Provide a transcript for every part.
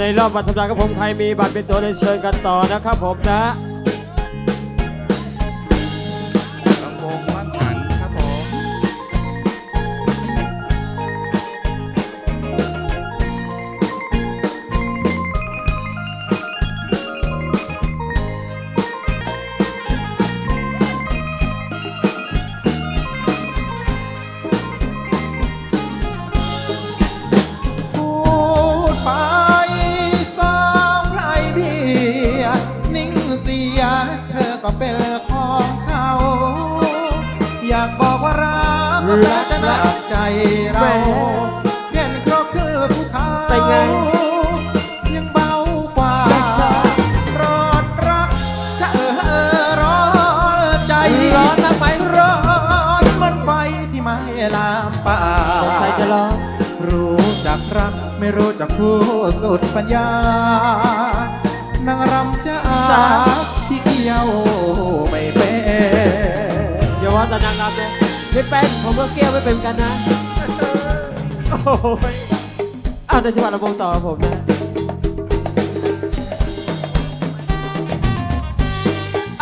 ในรอบวันธรรมดาครับผมใครมีบัตรเป็นตัวเลยเชิญกันต่อนะครับผมนะ กก็แสนจะหนักใจเราเห็นครกขึ้นภูเขาเป็นไงยังเบากว่าช้าร้อนรักจะเออเออร้อนใจร้อนมากไมร้อนเหมือนไฟที่ไม่ลามป่าสงสัยจะร้อนรู้จักรักไม่รู้จักผู้สุดปัญญานางรำจ้าที่เกี่ยวไม่เป็นอย่าว่าแต่นางรำเลย ไม่เป็นผมก็เกี้ยวไม่เป็นกันนะ โอ้ยอ้าวในจังหวัดลำวงต่อครับผมนะ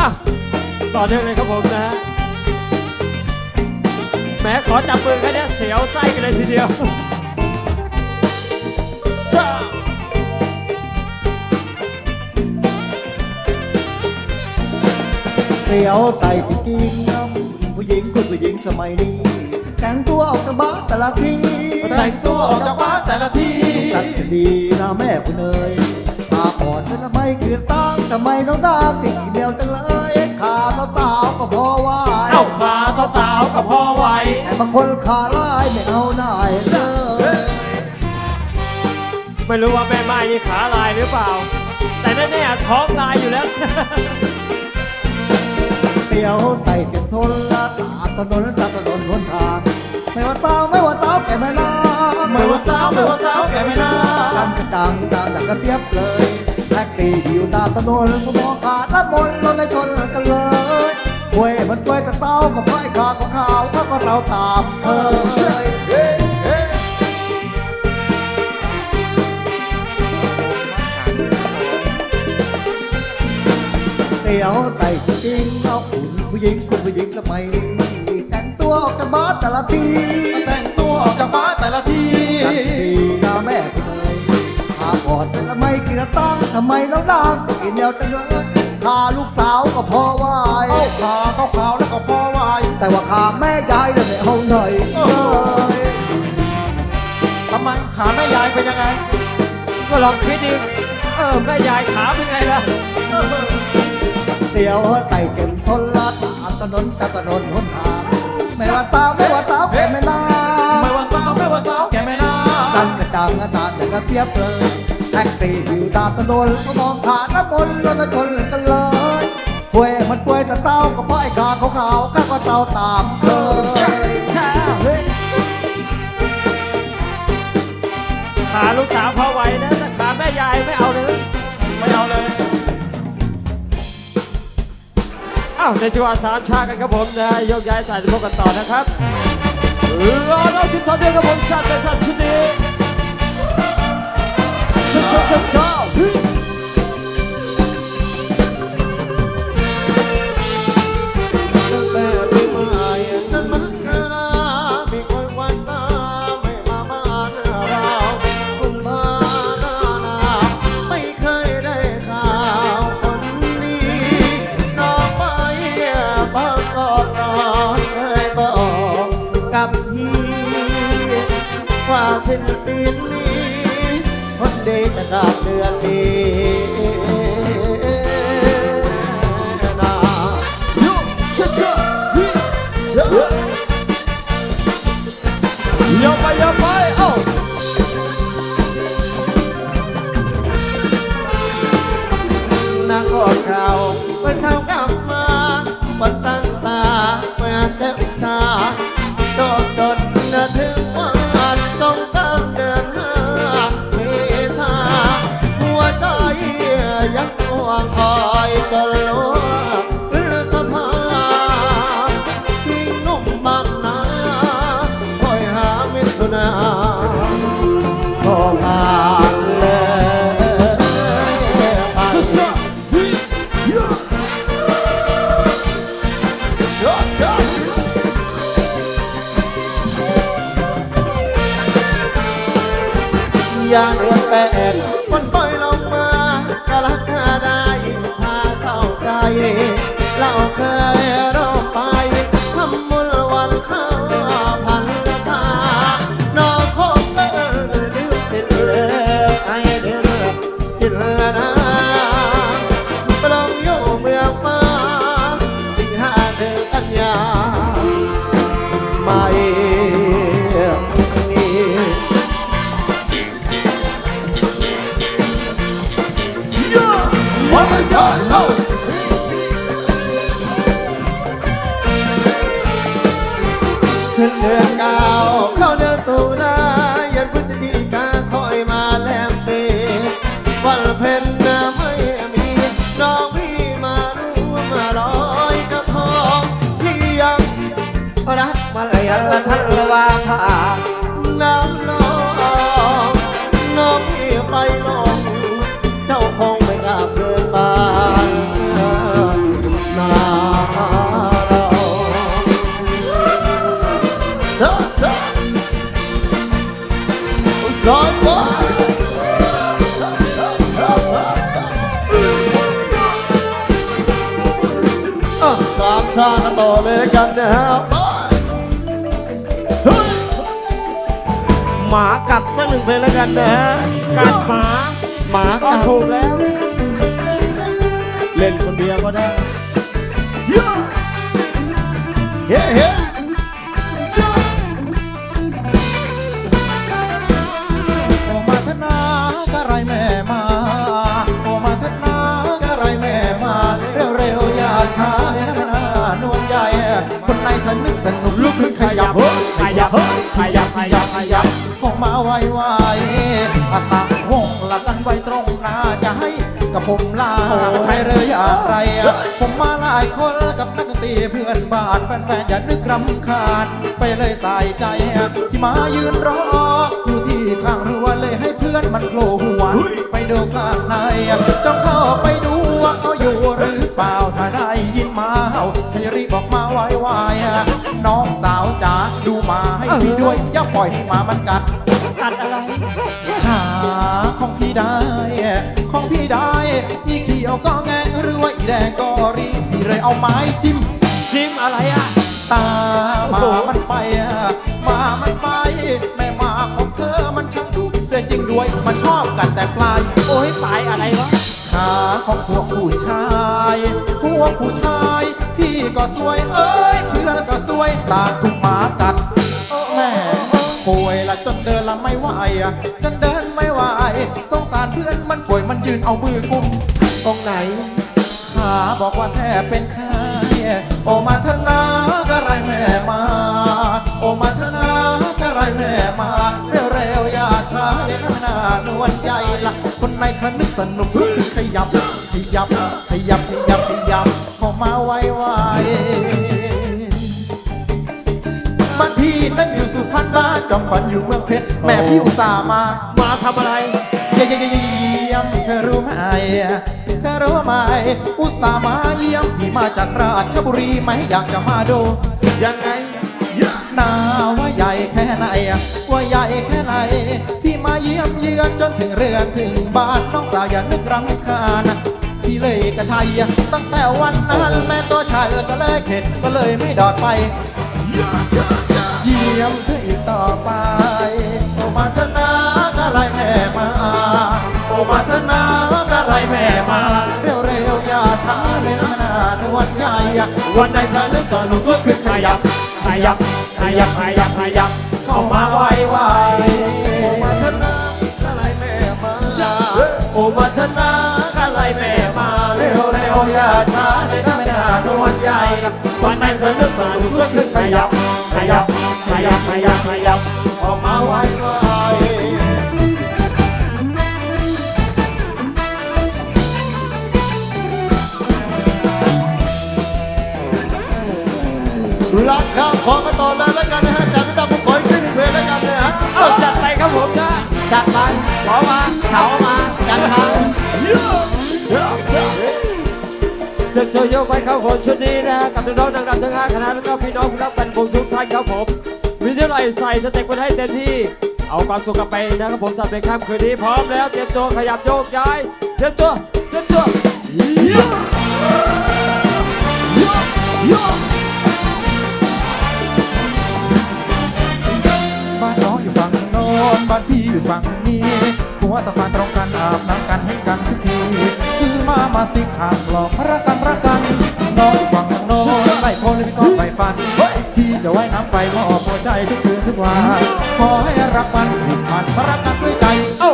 อะต่อเนื่องเลยครับผมนะแหม้ขอจับมือแค่เนี้ยเสียวไส้กันเลยทีเดียวจ้าเตียวไต่จริงๆน้ำ ผู้หญิงคุณผู้หญิงสมัยนี้แต่งตัวออกจากบ้านแต่ละทีแต่งตัวออกจากบ้านแต่ละทีจัดจะดีนะแม่คุณเอ๋ยตาปอดแล้วทำไมเกลียดตั้งทำไมน้องดาติดเดียวจังเลยขาเต้าๆก็พอไหวเอ้าขาสาวๆกับพ่อไหวแต่บางคนขาลายไม่เอาหน่ายเลยไม่รู้ว่าแม่ไม้นี่ขาลายหรือเปล่า แต่แน่ๆท้องลายอยู่แล้ว เตียวไต่เต็มทนละตาถนนตาถนนหนทาง ไม่ว่าเต้าไม่ว่าเต้าแก่แม่นาไม่ว่าสาวไม่ว่าสาวแก่ไม่น่าจำกระจังตาจากกระเทียบเลยแท็กซี่ที่อยู่ตามถนนก็มองขาดน้ำมนต์รถในชนกันเลยเว้ยมันเว้ยกับเต้ากับไม้ขาของขาวก็เราตามเคยเตี๋ยวไต่จริงๆเอาคุณ ผู้หญิงคุณผู้หญิงสมัยนี้แต่งตัวออกจากบ้านแต่ละทีแต่งตัวออกจากบ้านแต่ละทีสักทีนะแม่คุณเลยขาก่อนแต่ละไม่กินตั้งทำไมน้องนางต้องกินเดียวจังเลยขาลูกสาวก็พอไหวเอ้าขาขาวๆแล้วก็พ่อไหวแต่ว่าขาแม่ยายเลยในห้องหน่อยโอ้โหทำไมขาแม่ยายเป็นยังไง ก็ลองคิดดิเออแม่ยายขาเป็นไงล่ะเตี๋ยวไต่เต็ม ทนละตามถนนตามถนนหนทางไม่ว่าตามไม่ว่าตามแก่ไม่นาไม่ว่าสาวไม่ว่าสาวแกไม่น่าตั้งกระจังกระตาแต่ก็เทียบเลยแท็กซี่อยู่ตามถนนก็มองผ่านน้ำมนต์รถมาชนกันเลยป่วยมันป่วยแต่เต้าก็เพราะไอ้ขาขาวๆก็ก็เต้าตามเคยช้าเฮ้ยขาลูกสาวพอไหวนะแต่ขาแม่ยายไม่เอาเลย ไม่เอาเลยาวในจังหวะสามชากันครับผมนะยกย้ายสายสะโพกกันต่อนะครับรอเราสิบสองเดือนครับผมชาติเป็นสัตว์ชุดนี้ชาชาชาชาเนนี้คนดีจะกลับเดือนนี้นายุชาชาเฮ้ยเชื่ออย่าไปย่าไป ยอันละทันลวาผ่าน้ำลองน้องพี่ไปลงเจ้าคงไม่กล้าเกินบ้านนาเรา so, so. Son boy. อะสามชากันต่อเลยแล้วกันนะครับ หมากัดสักหนึ่งเพลงแล้วกันนะฮะกัดหมาหมาก็กัดถูกแล้ว เล่นคนเดียวก็ได้ เฮ้เฮ้จ้าโอมาธนากะไรแม่มาโอมาธนากะไรแม่มา เร็วๆอย่าช้านะนานวลใหญ่คนในทันนึกสนุกลุกขึ้น งมาไวไวอาตาวงหลักกันไว้ตรงหน้าจะให้กับผมลาใช่เลยอย่างไร ผมมาหลายคนกับนักดนตรีเพื่อนบ้านแฟนๆอย่านึกรำคาญไปเลยใส่ใจ ที่มายืนรออยู่ที่ข้างรั้วเลยให้เพื่อนมันโผล่หัวไปดูกลางในจ้องเข้าไปดูว่าเขาอยู่หรือเปล่าถ้าได้ยินมาเห่าให้รีบบอกมาไวๆน้องสาวจ๋าดูหมาให้พี่ด้วยอย่าปล่อยให้หมามันกัด กัดอะไร ขาของพี่ได้ ของพี่ได้ อีเขียวก็แงงหรือว่าอีแดงก็รีบพี่เลยเอาไม้จิ้ม จิ้มอะไรอะ ตาหมามันไปหมามันไป แม่หมาของเธอมันช่างดุเสียจริงด้วย มันชอบกันแต่ปลาย โอ้ยปลายอะไรวะ ขาของพวกผู้ชายพวกผู้ชาย พี่ก็สวยเอ้ย เพื่อนก็สวยต่างถูกหมากัดแม่ป่วย ละจนเดินละไม่ไหวจนเดินไม่ไหวสงสารเพื่อนมันป่วยมันยืนเอามือกุมตรงไหน ขาบอกว่าแทบเป็นไข้โอมาเถอะนะกะไรแม่มา โอมาเถอะนะกะไรแม่มาเร็วๆอย่าช้าเลยนะนานวลใหญ่ละคนในคนึกสนุกลุกขึ้นขยับขยับขยับขยับขยับเข้ามาไวๆ นพี่นั่นอยู่สุพรรณบ้านจอมขวัญอยู่เมืองเพชรแม่พี่อุตส่าห์มา มาทำอะไรเยี่ยมเยี่ยมเธอรู้ไหมเธอรู้ไหมอุตส่าห์มาเยี่ยมที่มาจากราชบุรีไหมอยากจะมาดูยังไงนาว่าใหญ่แค่ไหนว่าใหญ่แค่ไหน ที่มาเยี่ยมเยือนจนถึงเรือนถึงบ้านน้องสาวอย่านึกรำคาญพี่เลยกระชัยตั้งแต่วันนั้นแม่ตัวชายก็เลยเข็ดก็เลยไม่ดอดไปเยียมเธออีกต่อไป โอมาเถอะนะกะไรแม่มา โอมาเถอะนะกะไรแม่มาเร็วๆอย่าช้าเลยนะนาวันใหญ่วันใดฉันนึกสนุกก็ขึ้นขยับขยับขยับขยับขยับเข้ามาไวไวโอมาเถอะนะอะไรแม่มาโอมาเถอะนะอะไรแม่มา เร็วเร็วอย่าช้าเลยนะนาวันใหญ่วันใดฉันนึกสนุกก็ขึ้นขยับขยับ ยับขยับขยับออกมาไวไวรักข้าวของกันต่อเลยแล้วกันนะฮะจากพี่ตาผมขออีกสักหนึ่งเพลงแล้วกันนะฮะเอาจัดไปครับผมนะจัดไปขอมาเขามาจัดมาจะโชว์โยกไปเข้าโขนชุดนี้นะกับน้องๆนางรำทั้งห้าคณะแล้วก็พี่น้องผู้รับกันวงทุกท่านครับผม เท่าไหร่ใส่สเต็ปกันให้เต็มที่ เอาความสุขกลับไปนะครับผมสำหรับในค่ำคืนนี้พร้อมแล้วเตรียมตัวขยับโยกย้ายเตรียมตัวเตรียมตัวเยี่ยมบ้านน้องอยู่ฝั่งโน้นบ้านพี่อยู่ฝั่งนี้หัวสะพานตรงกันอาบน้ำกันให้กันทุกทีคือมามาสิขามหลอกรักกันรักกันน้องอยู่ฝั่งโน้นไล่คนเลยพี่ต้องไปฟัน จะว่ายน้ำไปมอบหัวใจทุกคืนทุกวันขอให้รักมันผูกพันรักกันด้วยใจ เอ้า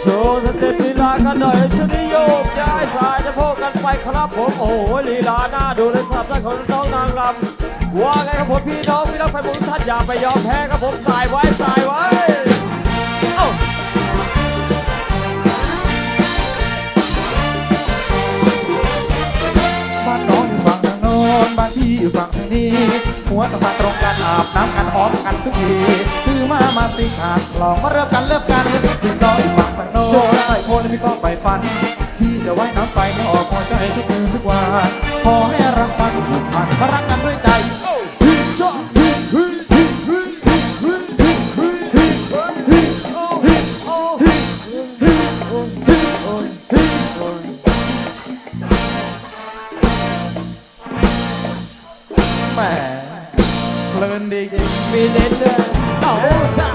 โชว์สเต็ปลีลากันหน่อยชนิยกย้ายสายจะโพกกันไปครับผมโอ้โหลีลาหน้าดูเลยครับท่านของน้องนางรำว่าไงครับผมพี่น้องพี่น้องแฟนบอลทุกท่านอย่าไปยอมแพ้ครับผมสายไว้สายไว้เอ้าบ้านน้องอยู่ฝั่งทางโน้นบ้านพี่อยู่ฝั่งทางนี้ หัวตะพาตรงกันอาบน้ำกันหอมกันทุกทีคือมามาสิขาดลองมาเริ่มกันเริ่มกันพี่น้องอยู่ฝั่งทางโน้นไอ้โคนพี่ก้อยไปฟันพี่จะว่ายน้ำไปไม่ออกหัวใจทุกคืนทุกวันขอให้รักมันผูกพันมารักกันด้วยใจแหมเพ ลินดีจริงมีเล่นด้วยเต่าจ้า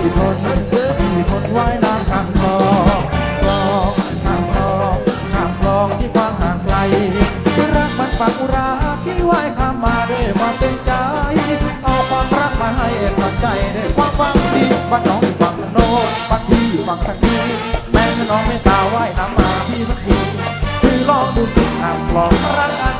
กี่คนเจอกี่คนว่าน้ำข้ามคลองลองข้ามคลองข้ามคลองที่ความห่างไกลรักมันปากอุราที่ไหายข้ามมาด้วยความเต็มใจ เอาความรักมาให้ปัจใจด้วยความฟังดีบ้านน้องฝั่งโน้นบ้านพี่ฝังทางนี้แม่น้องไม่ตาไหายน้ำมาที่สักทีคือลองดูสิข้ามลองรักกัน